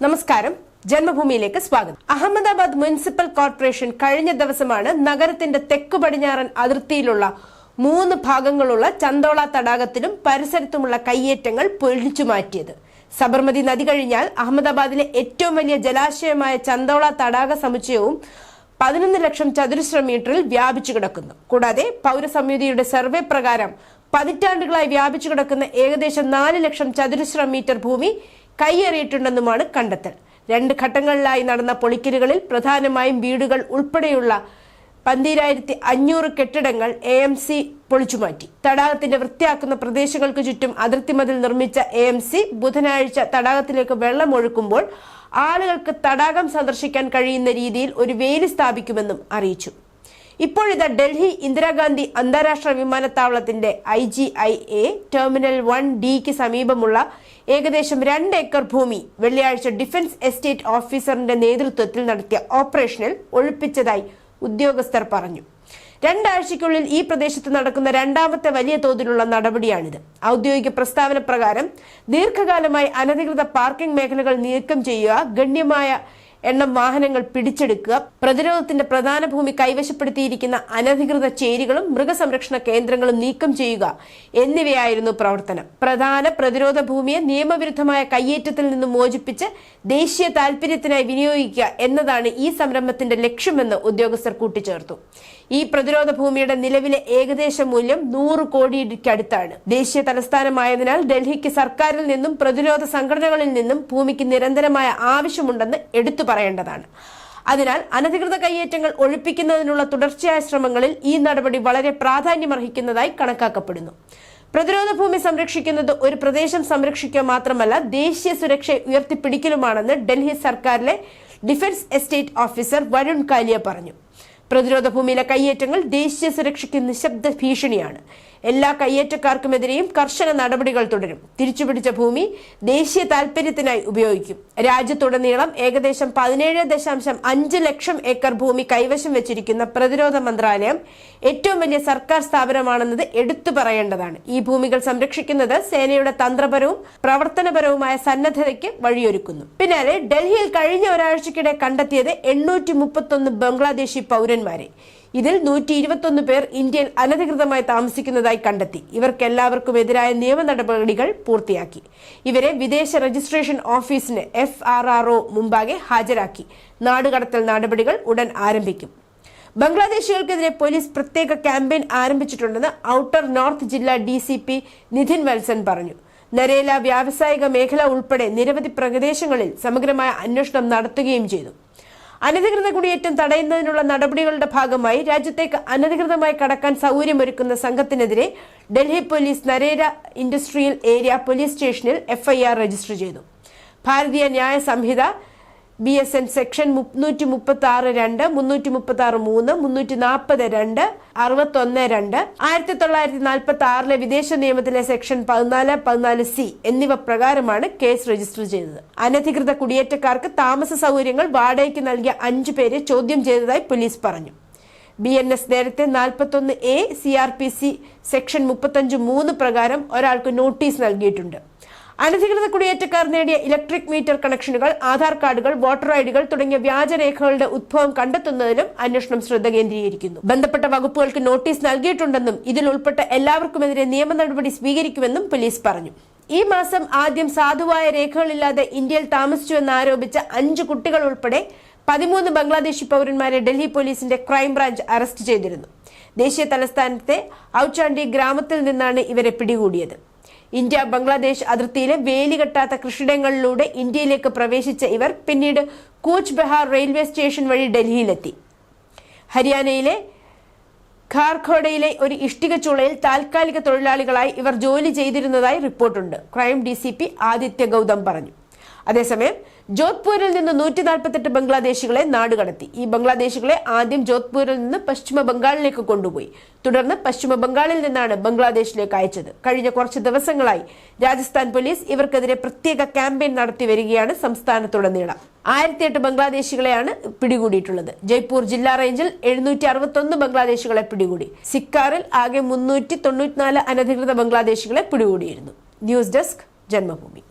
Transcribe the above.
നമസ്കാരം. ജന്മഭൂമിയിലേക്ക് സ്വാഗതം. Ahmedabad municipal corporation കഴിഞ്ഞ ദിവസമാണ് നഗരത്തിന്റെ തെക്കു പടിഞ്ഞാറൻ അതിർത്തിയിലുള്ള മൂന്ന് ഭാഗങ്ങളുള്ള ചന്തോള തടാകത്തിലും പരിസരത്തുമുള്ള കയ്യേറ്റങ്ങൾ പൊളിച്ചു മാറ്റിയത്. സബർമതി നദി കഴിഞ്ഞാൽ അഹമ്മദാബാദിലെ ഏറ്റവും വലിയ ജലാശയമായ ചന്തോള തടാക സമുച്ചയവും പതിനൊന്ന് ലക്ഷം ചതുരശ്ര മീറ്ററിൽ വ്യാപിച്ചു കിടക്കുന്നു. കൂടാതെ പൗരസമിതിയുടെ സർവേ പ്രകാരം പതിറ്റാണ്ടുകളായി വ്യാപിച്ചു കിടക്കുന്ന ഏകദേശം നാല് ലക്ഷം ചതുരശ്ര മീറ്റർ ഭൂമി കൈയേറിയിട്ടുണ്ടെന്നുമാണ് കണ്ടെത്തൽ. രണ്ട് ഘട്ടങ്ങളിലായി നടന്ന പൊളിക്കലുകളിൽ പ്രധാനമായും വീടുകൾ ഉൾപ്പെടെയുള്ള പന്തിരായിരത്തി അഞ്ഞൂറ് കെട്ടിടങ്ങൾ എ എം സി പൊളിച്ചുമാറ്റി. തടാകത്തിന്റെ വൃത്തിയാക്കുന്ന പ്രദേശങ്ങൾക്ക് ചുറ്റും അതിർത്തി മതിൽ നിർമ്മിച്ച എ എം സി ബുധനാഴ്ച തടാകത്തിലേക്ക് വെള്ളം ഒഴുക്കുമ്പോൾ ആളുകൾക്ക് തടാകം സന്ദർശിക്കാൻ കഴിയുന്ന രീതിയിൽ ഒരു വേലി സ്ഥാപിക്കുമെന്നും അറിയിച്ചു. ഇപ്പോഴിതാ ഡൽഹി ഇന്ദിരാഗാന്ധി അന്താരാഷ്ട്ര വിമാനത്താവളത്തിന്റെ I G I A terminal one ഡിക്ക് സമീപമുള്ള ഏകദേശം രണ്ട് ഏക്കർ ഭൂമി വെള്ളിയാഴ്ച ഡിഫൻസ് എസ്റ്റേറ്റ് ഓഫീസറിന്റെ നേതൃത്വത്തിൽ നടത്തിയ ഓപ്പറേഷനിൽ ഒഴിപ്പിച്ചതായി ഉദ്യോഗസ്ഥർ പറഞ്ഞു. രണ്ടാഴ്ചയ്ക്കുള്ളിൽ ഈ പ്രദേശത്ത് നടക്കുന്ന രണ്ടാമത്തെ വലിയ തോതിലുള്ള നടപടിയാണിത്. ഔദ്യോഗിക പ്രസ്താവന പ്രകാരം ദീർഘകാലമായി അനധികൃത പാർക്കിംഗ് മേഖലകൾ നീക്കം ചെയ്യുക ഗണ്യമായ എണ്ണം വാഹനങ്ങൾ പിടിച്ചെടുക്കുക പ്രതിരോധത്തിന്റെ പ്രധാന ഭൂമി കൈവശപ്പെടുത്തിയിരിക്കുന്ന അനധികൃത ചേരികളും മൃഗസംരക്ഷണ കേന്ദ്രങ്ങളും നീക്കം ചെയ്യുക എന്നിവയായിരുന്നു പ്രവർത്തനം. പ്രധാന പ്രതിരോധ ഭൂമിയെ നിയമവിരുദ്ധമായ കയ്യേറ്റത്തിൽ നിന്ന് മോചിപ്പിച്ച് ദേശീയ താൽപര്യത്തിനായി വിനിയോഗിക്കുക എന്നതാണ് ഈ സംരംഭത്തിന്റെ ലക്ഷ്യമെന്ന് ഉദ്യോഗസ്ഥർ കൂട്ടിച്ചേർത്തു. ഈ പ്രതിരോധ ഭൂമിയുടെ നിലവിലെ ഏകദേശ മൂല്യം നൂറ് കോടിക്കടുത്താണ് ദേശീയ തലസ്ഥാനമായതിനാൽ ഡൽഹിക്ക് സർക്കാരിൽ നിന്നും പ്രതിരോധ സംഘടനകളിൽ നിന്നും ഭൂമിക്ക് നിരന്തരമായ ആവശ്യമുണ്ടെന്ന് എടുത്തു പറയേണ്ടതാണ്. അതിനാൽ അനധികൃത കയ്യേറ്റങ്ങൾ ഒഴിപ്പിക്കുന്നതിനുള്ള തുടർച്ചയായ ശ്രമങ്ങളിൽ ഈ നടപടി വളരെ പ്രാധാന്യമർഹിക്കുന്നതായി കണക്കാക്കപ്പെടുന്നു. പ്രതിരോധ ഭൂമി സംരക്ഷിക്കുന്നത് ഒരു പ്രദേശം സംരക്ഷിക്കുക മാത്രമല്ല ദേശീയ സുരക്ഷയെ ഉയർത്തിപ്പിടിക്കലുമാണെന്ന് Delhi സർക്കാരിലെ defence estate officer Varun Kalia പറഞ്ഞു. പ്രതിരോധ ഭൂമിയിലെ കയ്യേറ്റങ്ങൾ ദേശീയ സുരക്ഷയ്ക്ക് നിശബ്ദ ഭീഷണിയാണ്. എല്ലാ കയ്യേറ്റക്കാർക്കുമെതിരെയും കർശന നടപടികൾ തുടരും. തിരിച്ചുപിടിച്ച ഭൂമി ദേശീയ താൽപര്യത്തിനായി ഉപയോഗിക്കും. രാജ്യത്തുടനീളം ഏകദേശം പതിനേഴ് ദശാംശം അഞ്ച് ലക്ഷം ഏക്കർ ഭൂമി കൈവശം വെച്ചിരിക്കുന്ന പ്രതിരോധ മന്ത്രാലയം ഏറ്റവും വലിയ സർക്കാർ സ്ഥാപനമാണെന്നത് എടുത്തു പറയേണ്ടതാണ്. ഈ ഭൂമികൾ സംരക്ഷിക്കുന്നത് സേനയുടെ തന്ത്രപരവും പ്രവർത്തനപരവുമായ സന്നദ്ധതയ്ക്ക് വഴിയൊരുക്കുന്നു. പിന്നാലെ ഡൽഹിയിൽ കഴിഞ്ഞ ഒരാഴ്ചക്കിടെ കണ്ടെത്തിയത് എണ്ണൂറ്റി മുപ്പത്തൊന്ന് ബംഗ്ലാദേശി പൗരന്മാരെ ഇതിൽ നൂറ്റി ഇരുപത്തൊന്ന് പേർ ഇന്ത്യയിൽ അനധികൃതമായി താമസിക്കുന്നതായി കണ്ടെത്തി. ഇവർക്കെല്ലാവർക്കും എതിരായ നിയമ നടപടികൾ പൂർത്തിയാക്കി. ഇവരെ വിദേശ രജിസ്ട്രേഷൻ ഓഫീസിന് എഫ് ആർ ആർ ഒ മുമ്പാകെ ഹാജരാക്കി. നാടുകടത്തൽ നടപടികൾ ഉടൻ ആരംഭിക്കും. ബംഗ്ലാദേശികൾക്കെതിരെ പോലീസ് പ്രത്യേക ക്യാമ്പയിൻ ആരംഭിച്ചിട്ടുണ്ടെന്ന് ഔട്ടർ നോർത്ത് ജില്ലാ D C P Nidhin Valsan പറഞ്ഞു. നരേല വ്യാവസായിക മേഖല ഉൾപ്പെടെ നിരവധി പ്രദേശങ്ങളിൽ സമഗ്രമായ അന്വേഷണം നടത്തുകയും ചെയ്തു. അനധികൃത കുടിയേറ്റം തടയുന്നതിനുള്ള നടപടികളുടെ ഭാഗമായി രാജ്യത്തേക്ക് അനധികൃതമായി കടക്കാൻ സൗകര്യമൊരുക്കുന്ന സംഘത്തിനെതിരെ Delhi police Narela industrial area police സ്റ്റേഷനിൽ എഫ്ഐആർ രജിസ്റ്റർ ചെയ്തു. Bharatiya Nyaya Sanhita B S N section മുന്നൂറ്റി മുപ്പത്തി ആറ് രണ്ട് മുന്നൂറ്റി മുപ്പത്തി ആറ് മൂന്ന് മുന്നൂറ്റി നാൽപ്പത് രണ്ട് അറുപത്തൊന്ന് രണ്ട്. ആയിരത്തി തൊള്ളായിരത്തി നാൽപ്പത്തി ആറിലെ വിദേശ നിയമത്തിലെ സെക്ഷൻ പതിനാല് പതിനാല് സി എന്നിവ പ്രകാരമാണ് കേസ് രജിസ്റ്റർ ചെയ്തത്. അനധികൃത കുടിയേറ്റക്കാർക്ക് താമസ സൗകര്യങ്ങൾ വാടകയ്ക്ക് നൽകിയ അഞ്ചു പേരെ ചോദ്യം ചെയ്തതായി പോലീസ് പറഞ്ഞു. ബി എൻ എസ് നേരത്തെ നാൽപ്പത്തൊന്ന് A C R P C section മുപ്പത്തഞ്ച് മൂന്ന് പ്രകാരം ഒരാൾക്ക് നോട്ടീസ് നൽകിയിട്ടുണ്ട്. അനധികൃത കുടിയേറ്റക്കാർ നേടിയ ഇലക്ട്രിക് മീറ്റർ കണക്ഷനുകൾ ആധാർ കാർഡുകൾ വോട്ടർ ഐഡികൾ തുടങ്ങിയ വ്യാജരേഖകളുടെ ഉത്ഭവം കണ്ടെത്തുന്നതിലും അന്വേഷണം ശ്രദ്ധ കേന്ദ്രീകരിക്കുന്നു. ബന്ധപ്പെട്ട വകുപ്പുകൾക്ക് നോട്ടീസ് നൽകിയിട്ടുണ്ടെന്നും ഇതിൽ ഉൾപ്പെട്ട എല്ലാവർക്കുമെതിരെ നിയമ നടപടി സ്വീകരിക്കുമെന്നും പോലീസ് പറഞ്ഞു. ഈ മാസം ആദ്യം സാധുവായ രേഖകളില്ലാതെ ഇന്ത്യയിൽ താമസിച്ചുവെന്നാരോപിച്ച അഞ്ച് കുട്ടികൾ ഉൾപ്പെടെ പതിമൂന്ന് ബംഗ്ലാദേശി പൗരന്മാരെ ഡൽഹി പോലീസിന്റെ ക്രൈംബ്രാഞ്ച് അറസ്റ്റ് ചെയ്തിരുന്നു. ദേശീയ തലസ്ഥാനത്തെ ഔച്ചാണ്ടി ഗ്രാമത്തിൽ നിന്നാണ് ഇവരെ പിടികൂടിയത്. ഇന്ത്യ ബംഗ്ലാദേശ് അതിർത്തിയിലെ വേലി കെട്ടാത്ത കൃഷിയിടങ്ങളിലൂടെ ഇന്ത്യയിലേക്ക് പ്രവേശിച്ച ഇവർ പിന്നീട് കൂച്ച് ബെഹാർ റെയിൽവേ സ്റ്റേഷൻ വഴി ഡൽഹിയിലെത്തി. ഹരിയാനയിലെ ഖാർഖോഡയിലെ ഒരു ഇഷ്ടിക ചുളയിൽ താൽക്കാലിക തൊഴിലാളികളായി ഇവർ ജോലി ചെയ്തിരുന്നതായി റിപ്പോർട്ടുണ്ട്. ക്രൈം ഡി ആദിത്യ ഗൗതം പറഞ്ഞു. അതേസമയം ജോധ്പൂരിൽ നിന്ന് നൂറ്റി നാൽപ്പത്തെട്ട് ബംഗ്ലാദേശികളെ നാടുകടത്തി ഈ ബംഗ്ലാദേശികളെ ആദ്യം ജോധ്പൂരിൽ നിന്ന് പശ്ചിമ ബംഗാളിലേക്ക് കൊണ്ടുപോയി. തുടർന്ന് പശ്ചിമ ബംഗാളിൽ നിന്നാണ് ബംഗ്ലാദേശിലേക്ക് അയച്ചത്. കഴിഞ്ഞ കുറച്ച് ദിവസങ്ങളായി രാജസ്ഥാൻ പോലീസ് ഇവർക്കെതിരെ പ്രത്യേക ക്യാമ്പയിൻ നടത്തി വരികയാണ് സംസ്ഥാനത്തുടനീളം ആയിരത്തി എട്ട് ബംഗ്ലാദേശികളെയാണ് പിടികൂടിയിട്ടുള്ളത്. ജയ്പൂർ ജില്ലാ റേഞ്ചിൽ എഴുന്നൂറ്റി അറുപത്തൊന്ന് ബംഗ്ലാദേശികളെ പിടികൂടി. സിക്കാറിൽ ആകെ മുന്നൂറ്റി തൊണ്ണൂറ്റിനാല് അനധികൃത ബംഗ്ലാദേശികളെ പിടികൂടിയിരുന്നു. News desk Janmabhumi.